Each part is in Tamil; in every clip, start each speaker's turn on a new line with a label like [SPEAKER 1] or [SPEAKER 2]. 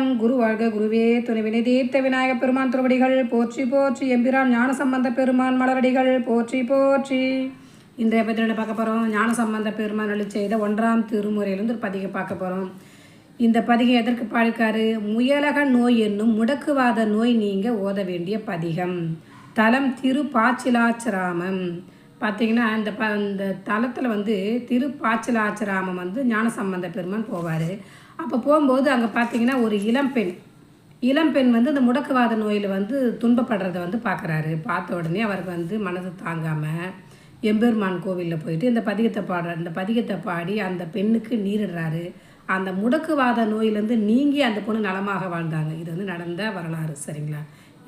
[SPEAKER 1] திருச்சிற்றம்பலம் குரு வாழ்க குருவே. துணைவினை தீர்த்த விநாயக பெருமான் திருவடிகள். போற்றி போற்றி எம்பிரான் ஞான சம்பந்த பெருமான் மலரடிகள். போற்றி போற்றி. இன்றைய பதினெண்டு பார்க்க போகிறோம் ஞான சம்பந்த பெருமான் அழி செய்த ஒன்றாம் திருமுறையிலிருந்து ஒரு பதிகை பார்க்க போகிறோம் இந்த பதிகை எதற்கு பாடிக்காரு? முயலக நோய் என்னும் முடக்குவாத நோய் நீங்க ஓத வேண்டிய பதிகம். தலம் திரு பாச்சிலாச்சிராமம். பார்த்தீங்கன்னா இந்த ப இந்த தலத்தில் வந்து திருப்பாச்சலாச்சராமம் வந்து ஞானசம்பந்த பெருமான் போவார். அப்போ போகும்போது அங்கே பார்த்தீங்கன்னா ஒரு இளம்பெண் இளம்பெண் வந்து இந்த முடக்குவாத நோயில் வந்து துன்பப்படுறத வந்து பார்க்குறாரு பார்த்த உடனே அவருக்கு வந்து மனது தாங்காமல் எம்பெருமான் கோவிலில் போயிட்டு இந்த பதிகத்தை பாடுற இந்த பதிகத்தை பாடி அந்த பெண்ணுக்கு நீரிடுறாரு. அந்த முடக்குவாத நோயிலேருந்து நீங்கி அந்த பொண்ணு நலமாக வாழ்ந்தாங்க. இது வந்து நடந்த வரலாறு சரிங்களா?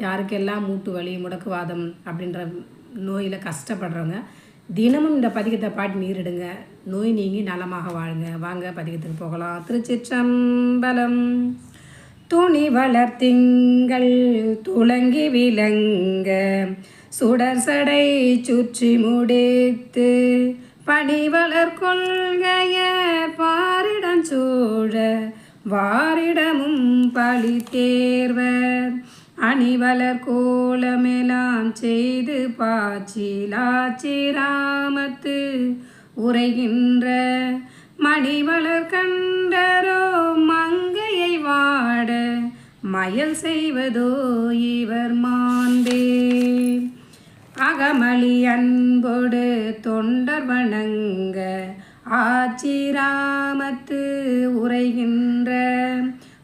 [SPEAKER 1] யாருக்கெல்லாம் மூட்டு வலி முடக்குவாதம் அப்படின்ற நோயில் கஷ்டப்படுறவங்க தினமும் இந்த பதிகத்தை பாடி நீரிடுங்க. நோய் நீங்கி நலமாக வாழுங்க வாங்க பதிகத்துக்கு போகலாம். திருச்சிற்றம்பலம். துணி வளர்த்திங்கள் துளங்கி விளங்க. சுடர் சடை சுற்றி முடித்து பணிவளர் கொள்கைய பாரிடம் சூழ வாரிடமும் பழி தேர்வர். அணிவலர் கோலமெலாம் செய்து பாச்சிலாச்சிராமத்து உரைகின்ற மணிவளர் கண்டரோ மங்கையை வாட மயல் செய்வதோ இவர் மாண்டே அகமளி அன்போடு தொண்டர் வணங்க ஆச்சிராமத்து உரைகின்ற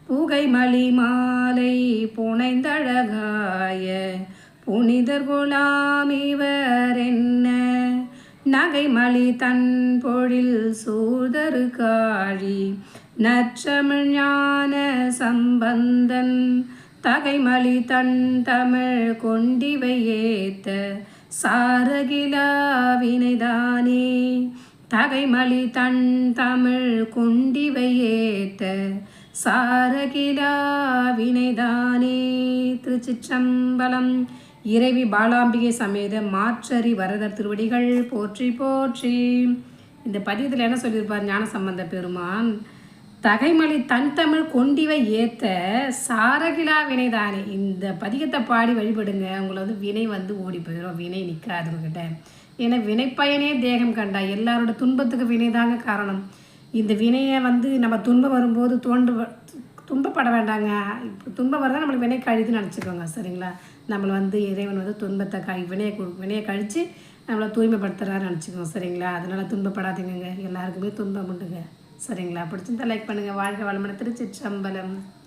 [SPEAKER 1] புகைமலி மாலை புனைந்தழகாய புனிதர் குலாம் இவர் என்ன? நகைமலி தன் பொழில் சூதரு காழி நற்றமிழ் ஞான சம்பந்தன். தகைமலி தன் தமிழ் கொண்டிவை ஏத்த சாரகிலாவினைதானே தகைமலி தன் தமிழ் கொண்டிவை ஏத்த சாரகிலா வினைதானே? திருச்சிற்றம்பலம். இறைவி பாலாம்பிகை சமேத மாற்றறி வரதர் திருவடிகள் போற்றி போற்றி. இந்த பதியத்தில் என்ன சொல்லியிருப்பார் ஞான சம்பந்த பெருமான்? தகைமலை தன் தமிழ் கொண்டிவை ஏத்த சாரகிலா வினைதானே. இந்த பதிகத்தை பாடி வழிபடுங்க. உங்களை வந்து வினை வந்து ஓடி போயிடும் வினை நிற்காது உங்ககிட்ட. ஏன்னா வினைப்பயனே தேகம் கண்டா எல்லாரோட துன்பத்துக்கு வினை தாங்க காரணம். இந்த வினையை வந்து நம்ம துன்பம் வரும்போது தோன்று துன்பப்பட வேண்டாங்க. இப்போ துன்பம் வரதான் நம்மளுக்கு வினை கழிதுன்னு நினச்சிக்கோங்க சரிங்களா? நம்மளை வந்து இறைவன் வந்து துன்பத்தை கழி வினையை கொடு வினையை கழித்து நம்மளை தூய்மைப்படுத்துகிறாரு நினச்சிக்கோங்க சரிங்களா? அதனால் துன்பப்படாதீங்க எல்லாருக்குமே துன்பம் உண்டுங்க சரிங்களா? பிடிச்சிருந்தா லைக் பண்ணுங்கள் வாழ்க வளமுடன் சம்பளம்